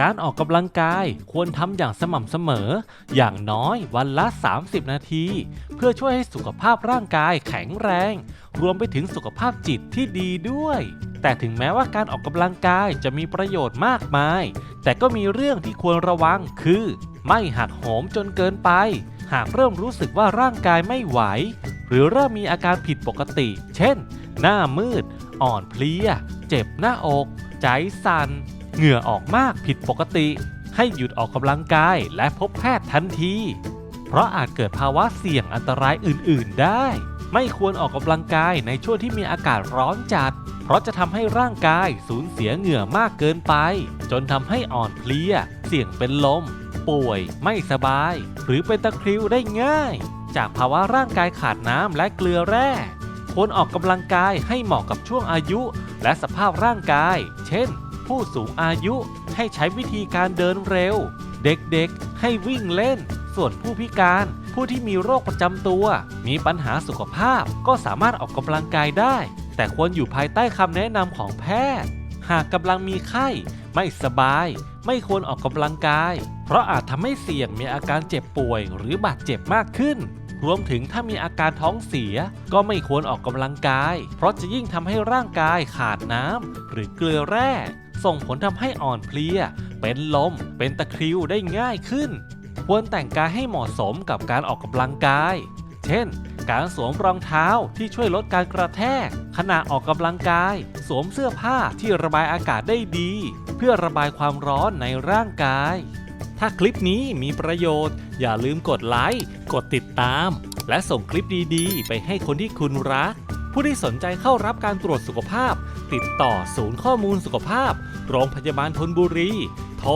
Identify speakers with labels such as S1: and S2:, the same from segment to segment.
S1: การออกกำลังกายควรทำอย่างสม่ำเสมอ อย่างน้อยวันละ 30 นาที เพื่อช่วยให้สุขภาพร่างกายแข็งแรง รวมไปถึงสุขภาพจิตที่ดีด้วย แต่ถึงแม้ว่าการออกกำลังกายจะมีประโยชน์มากมาย แต่ก็มีเรื่องที่ควรระวังคือ ไม่หักโหมจนเกินไป หากเริ่มรู้สึกว่าร่างกายไม่ไหว หรือเริ่มมีอาการผิดปกติ เช่น หน้ามืด อ่อนเพลีย เจ็บหน้าอก ใจสั่น เหงื่อออกมากผิดปกติ ให้หยุดออกกำลังกายและพบแพทย์ทันที เพราะอาจเกิดภาวะเสี่ยงอันตรายอื่น ๆ ได้ ไม่ควรออกกำลังกายในช่วงที่มีอากาศร้อนจัด เพราะจะทำให้ร่างกายสูญเสียเหงื่อมากเกินไป จนทำให้อ่อนเพลีย เสี่ยงเป็นลม ป่วย ไม่สบาย หรือเป็นตะคริวได้ง่าย จากภาวะร่างกายขาดน้ำและเกลือแร่ควรออกกำลังกายให้เหมาะกับช่วงอายุ และสภาพร่างกาย เช่น ผู้สูงอายุให้ใช้วิธีการเดินเร็ว เด็กๆ ให้วิ่งเล่น ส่วนผู้พิการ ผู้ที่มีโรคประจำตัว มีปัญหาสุขภาพก็สามารถออกกำลังกายได้ แต่ควรอยู่ภายใต้คำแนะนำของแพทย์ หากกำลังมีไข้ ไม่สบาย ไม่ควรออกกำลังกาย เพราะอาจทำให้เสี่ยงมีอาการเจ็บป่วยหรือบาดเจ็บมากขึ้นรวมถึงถ้ามีอาการท้องเสียก็ไม่ควรออกกำลังกาย เพราะจะยิ่งทำให้ร่างกายขาดน้ำหรือเกลือแร่ ส่งผลทำให้อ่อนเพลีย เป็นลม เป็นตะคริวได้ง่ายขึ้น ควรแต่งกายให้เหมาะสมกับการออกกำลังกาย เช่น การสวมรองเท้าที่ช่วยลดการกระแทก ขณะออกกำลังกาย สวมเสื้อผ้าที่ระบายอากาศได้ดี เพื่อระบายความร้อนในร่างกาย ถ้าคลิปนี้มีประโยชน์ อย่าลืมกดไลค์ กดติดตาม และส่งคลิปดีๆ ไปให้คนที่คุณรัก ผู้ที่สนใจเข้ารับการตรวจสุขภาพ ติดต่อศูนย์ข้อมูลสุขภาพ โรงพยาบาลทนบุรี โทร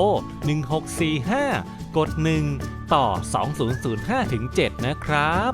S1: 1645 กด 1 ต่อ 2005-7 นะครับ